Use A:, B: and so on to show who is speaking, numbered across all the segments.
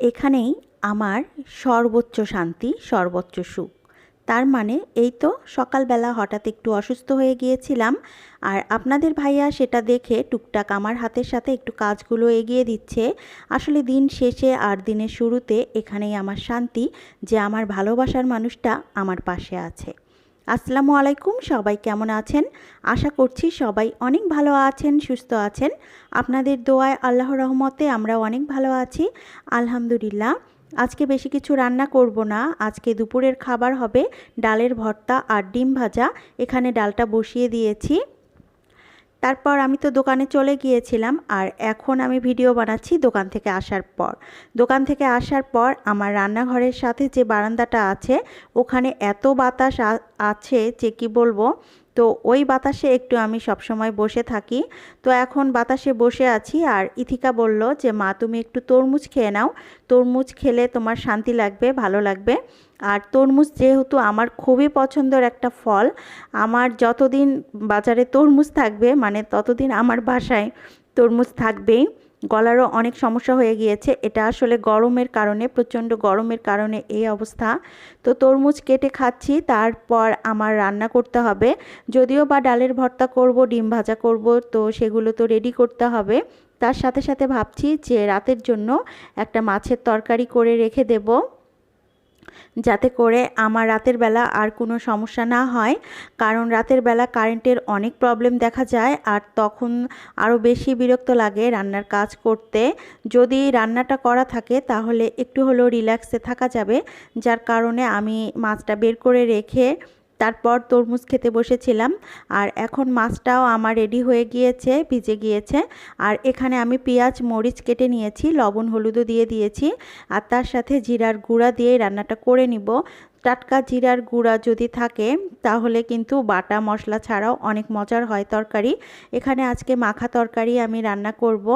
A: এখানেই আমার সর্বোচ্চ শান্তি, সর্বোচ্চ সুখ। তার মানে এই তো সকালবেলা হঠাৎ একটু অসুস্থ হয়ে গিয়েছিলাম আর আপনাদের ভাইয়া সেটা দেখে টুকটাক আমার হাতের সাথে একটু কাজগুলো এগিয়ে দিচ্ছে। আসলে দিন শেষে আর দিনের শুরুতে এখানেই আমার শান্তি যে আমার ভালোবাসার মানুষটা আমার পাশে আছে। আসসালামু আলাইকুম, সবাই কেমন আছেন? আশা করছি সবাই অনেক ভালো আছেন, সুস্থ আছেন। আপনাদের দোয়ায় আল্লাহ রহমতে আমরা অনেক ভালো আছি, আলহামদুলিল্লাহ। আজকে বেশি কিছু রান্না করব না, আজকে দুপুরের খাবার হবে ডালের ভর্তা আর ডিম ভাজা। এখানে ডালটা বসিয়ে দিয়েছি। তারপর আমি তো দোকানে চলে গিয়েছিলাম আর এখন আমি ভিডিও বানাচ্ছি দোকান থেকে আসার পর। দোকান থেকে আসার পর আমার রান্নাঘরের সাথে যে বারান্দাটা আছে, ওখানে এত বাতাস আছে যে কি বলব তো ওই বাতাসে একটু আমি সবসময় বসে থাকি। তো এখন বাতাসে বসে আছি আর ইথিকা বলল যে, মা, তুমি একটু তরমুজ খেয়ে নাও। তরমুজ খেলে তোমার শান্তি লাগবে, ভালো লাগবে। আর তরমুজ যেহেতু আমার খুবই পছন্দের একটা ফল, আমার যতদিন বাজারে তরমুজ থাকবে মানে ততদিন আমার বাসায় তরমুজ থাকবেই। গলারও অনেক সমস্যা হয়ে গিয়েছে। এটা আসলে গরমের কারণে, প্রচণ্ড গরমের কারণে এই অবস্থা। তো তরমুজ কেটে খাচ্ছি, তারপর আমার রান্না করতে হবে। যদিও বা ডালের ভর্তা করব, ডিম ভাজা করব, তো সেগুলো তো রেডি করতে হবে। তার সাথে সাথে ভাবছি যে রাতের জন্য একটা মাছের তরকারি করে রেখে দেবো। যাতে করে আমার রাতের বেলা আর কোনো সমস্যা না হয়। কারণ রাতের বেলা কারেন্টের অনেক প্রবলেম দেখা যায় আর তখন আরও বেশি বিরক্ত লাগে রান্নার কাজ করতে। যদি রান্নাটা করা থাকে তাহলে একটু হলেও রিল্যাক্সে থাকা যাবে। যার কারণে আমি মাছটা বের করে রেখে তারপর তরমুজ খেতে বসেছিলাম আর এখন মাছটাও আমার রেডি হয়ে গিয়েছে, ভিজে গিয়েছে। আর এখানে আমি পেঁয়াজ, মরিচ কেটে নিয়েছি, লবণ, হলুদও দিয়ে দিয়েছি। আর তার সাথে জিরার গুঁড়া দিয়ে রান্নাটা করে নিব। টাটকা জিরার গুঁড়া যদি থাকে, তাহলে কিন্তু বাটা মশলা ছাড়াও অনেক মজার হয় তরকারি। এখানে আজকে মাখা তরকারি আমি রান্না করব।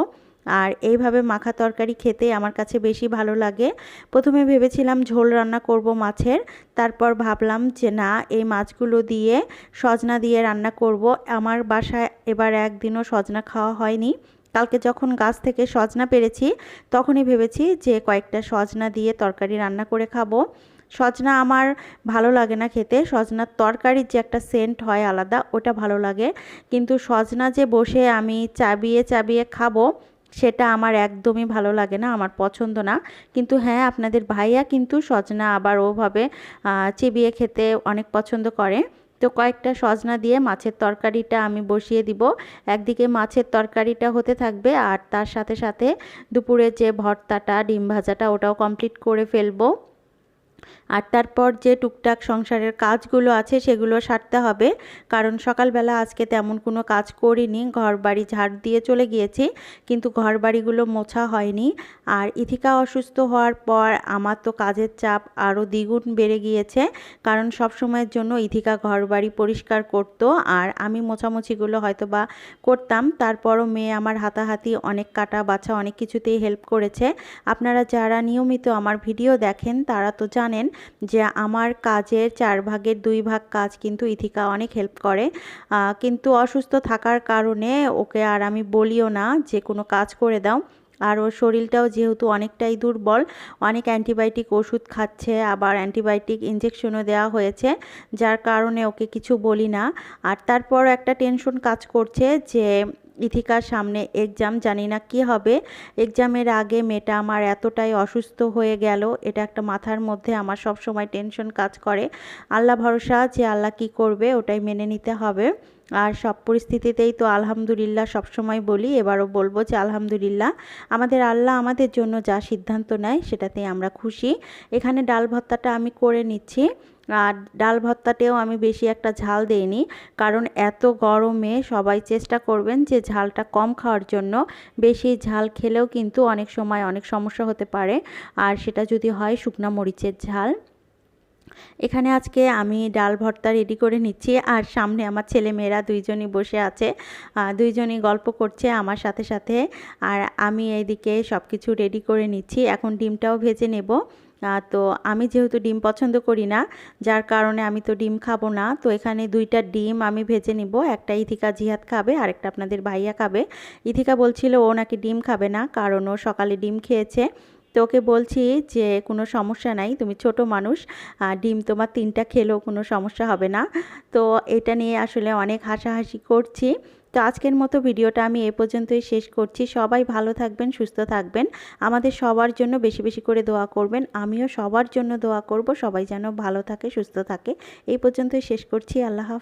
A: আর এইভাবে মাখা তরকারি খেতে আমার কাছে বেশি ভালো লাগে। প্রথমে ভেবেছিলাম ঝোল রান্না করব মাছের, তারপর ভাবলাম যে না, এই মাছগুলো দিয়ে সজনা দিয়ে রান্না করব। আমার বাসায় এবার একদিনও সজনা খাওয়া হয়নি। কালকে যখন গাছ থেকে সজনা পেরেছি, তখনই ভেবেছি যে কয়েকটা সজনা দিয়ে তরকারি রান্না করে খাব। সজনা আমার ভালো লাগে না খেতে, সজনার তরকারির যে একটা সেন্ট হয় আলাদা, ওটা ভালো লাগে। কিন্তু সজনা যে বসে আমি চাবিয়ে চাবিয়ে খাব সেটা আমার একদমই ভালো লাগে না, আমার পছন্দ না। কিন্তু হ্যাঁ আপনাদের ভাইয়া কিন্তু সজনা আবার ওভাবে চিবিয়ে খেতে অনেক পছন্দ করে। তো কয়েকটা সজনা দিয়ে মাছের তরকারিটা আমি বসিয়ে দিব। একদিকে মাছের তরকারিটা হতে থাকবে আর তার সাথে সাথে দুপুরে যে ভর্তাটা, ডিম ভাজাটা, ওটাও কমপ্লিট করে ফেলব। আর তারপর যে টুকটাক সংসারের কাজগুলো আছে সেগুলো সারতে হবে। কারণ সকালবেলা আজকে তেমন কোনো কাজ করিনি ঘর বাড়ি ঝাড় দিয়ে চলে গিয়েছি, কিন্তু ঘর বাড়িগুলো মোছা হয়নি। আর ইথিকা অসুস্থ হওয়ার পর আমার তো কাজের চাপ আরও দ্বিগুণ বেড়ে গিয়েছে, কারণ সব সময়ের জন্য ইথিকা ঘর বাড়ি পরিষ্কার করত আর আমি মোছামুছিগুলো হয়তো বা করতাম। তারপরও মেয়ে আমার হাতাহাতি, অনেক কাটা বাছা, অনেক কিছুতেই হেল্প করেছে। আপনারা যারা নিয়মিত আমার ভিডিও দেখেন, তারা তো জানেন যে আমার কাজের চার ভাগের দুই ভাগ কাজ কিন্তু ইথিকা অনেক হেল্প করে। কিন্তু অসুস্থ থাকার কারণে ওকে আর আমি বলিও না যে কোনো কাজ করে দাও। আর ওর শরীরটাও যেহেতু অনেকটাই দুর্বল, অনেক অ্যান্টিবায়োটিক ওষুধ খাচ্ছে, আবার অ্যান্টিবায়োটিক ইঞ্জেকশনও দেওয়া হয়েছে, যার কারণে ওকে কিছু বলি না। আর তারপর একটা টেনশন কাজ করছে যে ইথিকার সামনে এক্সাম জানি না কি হবে। এক্সামের আগে মেয়েটা আমার এতটাই অসুস্থ হয়ে গেল, এটা একটা মাথার মধ্যে আমার সব সময় টেনশন কাজ করে। আল্লাহ ভরসা যে আল্লাহ কি করবে, ওটাই মেনে নিতে হবে। আর সব পরিস্থিতিতেই তো আলহামদুলিল্লাহ সবসময় বলি, এবারও বলব যে আলহামদুলিল্লাহ, আমাদের আল্লাহ আমাদের জন্য যা সিদ্ধান্ত নেয়, সেটাতেই আমরা খুশি। এখানে ডাল ভত্তাটা আমি করে নিচ্ছি। আর ডাল ভর্তাতেও আমি বেশি একটা ঝাল দেইনি, কারণ এত গরমে সবাই চেষ্টা করবেন যে ঝালটা কম খাওয়ার জন্য। বেশি ঝাল খেলেও কিন্তু অনেক সময় অনেক সমস্যা হতে পারে। আর সেটা যদি হয় শুকনা মরিচের ঝাল। এখানে আজকে আমি ডাল ভর্তা রেডি করে নিচ্ছি আর সামনে আমার ছেলে মেয়েরা দুইজনই বসে আছে দুইজনই গল্প করছে আমার সাথে সাথে। আর আমি এইদিকে সব কিছু রেডি করে নিচ্ছি, এখন ডিমটাও ভেজে নেব। তো আমি যেহেতু ডিম পছন্দ করি না, যার কারণে আমি তো ডিম খাব না, তো এখানে দুইটা ডিম আমি ভেজে নিব, একটা ইথিকা জিহাদ খাবে, আরেকটা আপনাদের ভাইয়া খাবে। ইথিকা বলছিল ও নাকি ডিম খাবে না, কারণ ও সকালে ডিম খেয়েছে। তো ওকে বলছি যে, কোনো সমস্যা নাই, তুমি ছোট মানুষ ডিম তোমার তিনটা খেলেও কোনো সমস্যা হবে না। তো এটা নিয়ে আসলে অনেক হাসাহাসি করছি। তো আজকের মতো ভিডিওটা আমি এ পর্যন্তই শেষ করছি। সবাই ভালো থাকবেন, সুস্থ থাকবেন। আমাদের সবার জন্য বেশি বেশি করে দোয়া করবেন। আমিও সবার জন্য দোয়া করব। সবাই যেন ভালো থাকে, সুস্থ থাকে। এই পর্যন্তই শেষ করছি। আল্লাহ